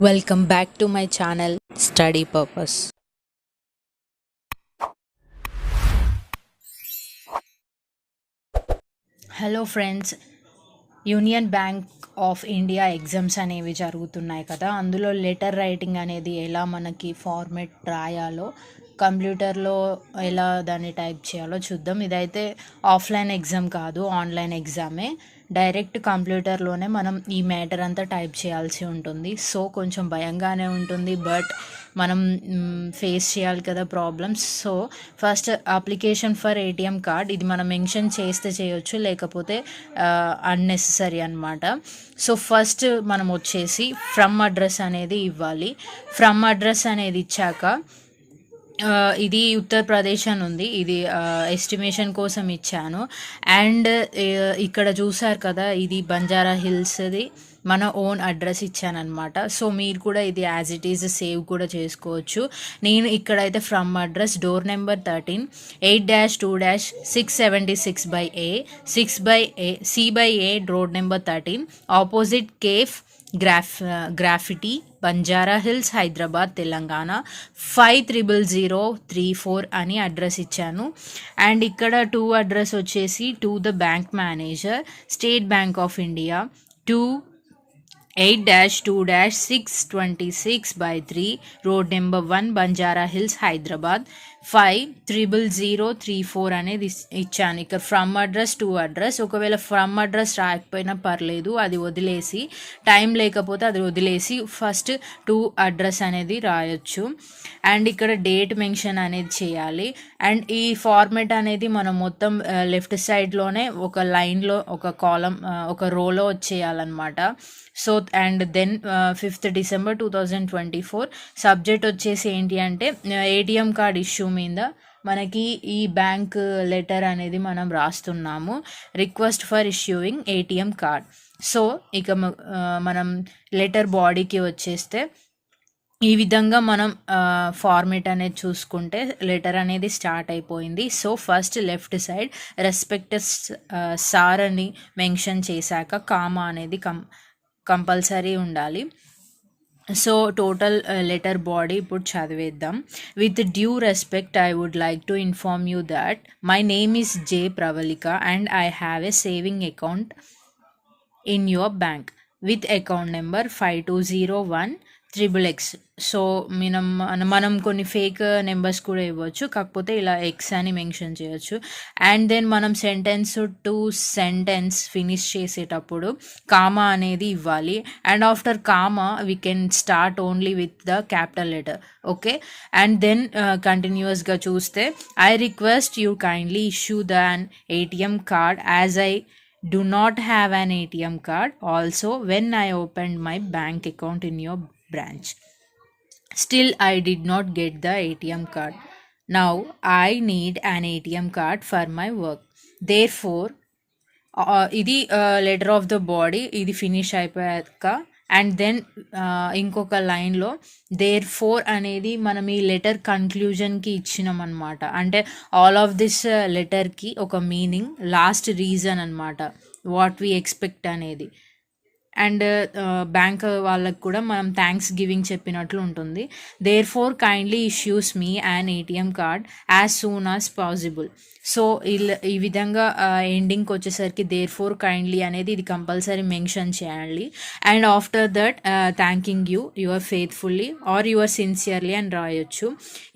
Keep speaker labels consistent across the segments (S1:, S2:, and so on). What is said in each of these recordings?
S1: Welcome back to my channel study purpose hello friends union bank of India exams అనేవి జరుగుతున్నాయి కదా. అందులో letter writing అనేది ఎలా మనకి ఫార్మేట్ రాయాలో కంప్యూటర్లో ఎలా దాన్ని టైప్ చేయాలో చూద్దాం. ఇదైతే ఆఫ్లైన్ ఎగ్జామ్ కాదు ఆన్లైన్ ఎగ్జామే డైరెక్ట్ కంప్యూటర్లోనే మనం ఈ మ్యాటర్ అంతా టైప్ చేయాల్సి ఉంటుంది. సో కొంచెం భయంగానే ఉంటుంది బట్ మనం ఫేస్ చేయాలి కదా problems. So first application for ATM card ఇది మనం మెన్షన్ చేస్తే చేయొచ్చు లేకపోతే అన్నెసెసరీ అనమాట సో ఫస్ట్ మనం వచ్చేసి ఫ్రమ్ అడ్రస్ అనేది ఇవ్వాలి. ఫ్రమ్ అడ్రస్ అనేది ఇచ్చాక ఇది ఉత్తరప్రదేశ్ అని ఉంది. ఇది ఎస్టిమేషన్ కోసం ఇచ్చాను. అండ్ ఇక్కడ చూసారు కదా ఇది బంజారా హిల్స్ది మన ఓన్ అడ్రస్ ఇచ్చానమాట సో మీరు కూడా ఇది యాజ్ ఇట్ ఈజ్ సేవ్ కూడా చేసుకోవచ్చు. నేను ఇక్కడైతే from address door number thirteen eight dash two dash six seventy six by A six by A C by A road number thirteen opposite cafe graph graffiti Banjara hills Hyderabad Telangana five triple zero three four అని address ఇచ్చాను. And ఇక్కడ to address వచ్చేసి to the bank manager state bank of India two eight dash two dash six twenty six by three road number one Banjara hills Hyderabad. Five triple zero three four అనేది ఇచ్చాను. ఇక్కడ from address to address ఒకవేళ from address రాకపోయినా పర్లేదు అది వదిలేసి time లేకపోతే అది వదిలేసి ఫస్ట్ టు అడ్రస్ అనేది రాయొచ్చు. అండ్ ఇక్కడ డేట్ మెన్షన్ అనేది చేయాలి. అండ్ ఈ ఫార్మెట్ అనేది మనం మొత్తం uh, లెఫ్ట్ సైడ్లోనే ఒక లైన్లో ఒక కాలం uh, ఒక రోలో వచ్చేయాలన్నమాట. So and then fifth December two thousand twenty four subject వచ్చేసి ఏంటి అంటే ఏటీఎం కార్డ్ ఇష్యూ మీద మనకి ఈ బ్యాంక్ లెటర్ అనేది మనం రాస్తున్నాము. Request for issuing ATM card so ఇక మనం లెటర్ బాడీకి వచ్చేస్తే ఈ విధంగా మనం ఫార్మేట్ అనేది చూసుకుంటే లెటర్ అనేది స్టార్ట్ అయిపోయింది. So first left side respect sir అని మెన్షన్ చేశాక కామా అనేది కం కంపల్సరీ ఉండాలి. సో టోటల్ లెటర్ బాడీ ఇప్పుడు చదివేద్దాం with due respect I would like to inform you that my name is J Pravalika and I have a saving account in your bank with account number five two zero one triple X so మనం మనం కొన్ని fake numbers కూడా ఇవ్వచ్చు. కాకపోతే ఇలా X అని mention చేయొచ్చు. And then మనం సెంటెన్స్ టు సెంటెన్స్ ఫినిష్ చేసేటప్పుడు కామా అనేది ఇవ్వాలి. And after comma we can start only with the capital letter okay and then కంటిన్యూస్గా చూస్తే I request you kindly issue the an ATM card as I do not have an ATM card. Also when I opened my bank account in your branch. Still, I did not get the ATM card. Now, I need an ATM card for my work. Therefore, for ఇది letter of the body ఇది finish అయిపోయాక and then uh, ఇంకొక లైన్లో there four అనేది మనం ఈ letter కన్క్లూజన్కి ఇచ్చినాం అనమాట అంటే ఆల్ ఆఫ్ దిస్ లెటర్కి ఒక మీనింగ్ లాస్ట్ రీజన్ అనమాట వాట్ వీ ఎక్స్పెక్ట్ అనేది అండ్ బ్యాంక్ వాళ్ళకి కూడా మనం థ్యాంక్స్ గివింగ్ చెప్పినట్లు ఉంటుంది. Therefore kindly issues me and ATM card as soon as possible so ఇలా ఈ విధంగా ఎండింగ్కి వచ్చేసరికి దేర్ ఫోర్ కైండ్లీ అనేది ఇది కంపల్సరీ మెన్షన్ చేయాలి. And after that thanking you your faithfully or your sincerely అని రాయొచ్చు.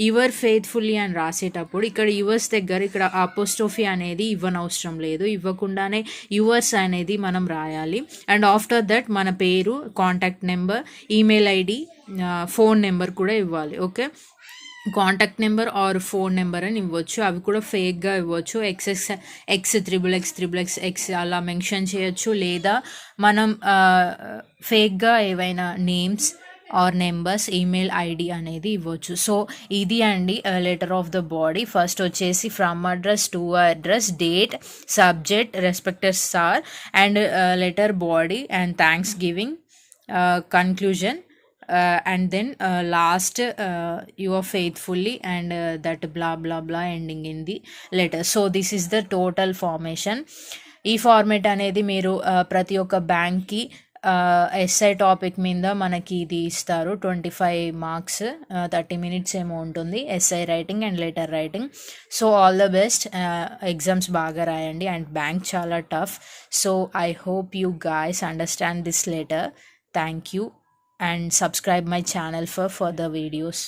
S1: యువర్ ఫెయిత్ఫుల్లీ అని రాసేటప్పుడు ఇక్కడ యువర్స్ దగ్గర ఇక్కడ అపోస్టోఫీ అనేది ఇవ్వనవసరం లేదు. ఇవ్వకుండానే యువర్స్ అనేది మనం రాయాలి. అండ్ ఆఫ్టర్ దట్ మన పేరు contact number email ID phone number కూడా ఇవ్వాలి okay contact number or phone number అని ఇవ్వచ్చు అవి కూడా ఫేక్గా ఇవ్వచ్చు X X X triple X triple X X అలా మెన్షన్ చేయొచ్చు లేదా మనం ఫేక్గా ఏవైనా names or numbers email ID అనేది ఇవ్వచ్చు. సో ఇది అండి letter of the body. First వచ్చేసి from address to address date subject respected sir and letter body and thanks giving conclusion and then last you are faithfully and that blah blah blah ending in the letter. So this is the total formation. ఈ format అనేది మీరు ప్రతి ఒక్క బ్యాంక్కి SI topic మీద మనకి ఇది ఇస్తారు. Twenty five marks thirty minutes ఏమో ఉంటుంది. Essay writing and letter writing so all the best exams బాగా రాయండి. అండ్ బ్యాంక్ చాలా tough so I hope you guys understand this letter thank you and subscribe my channel for further videos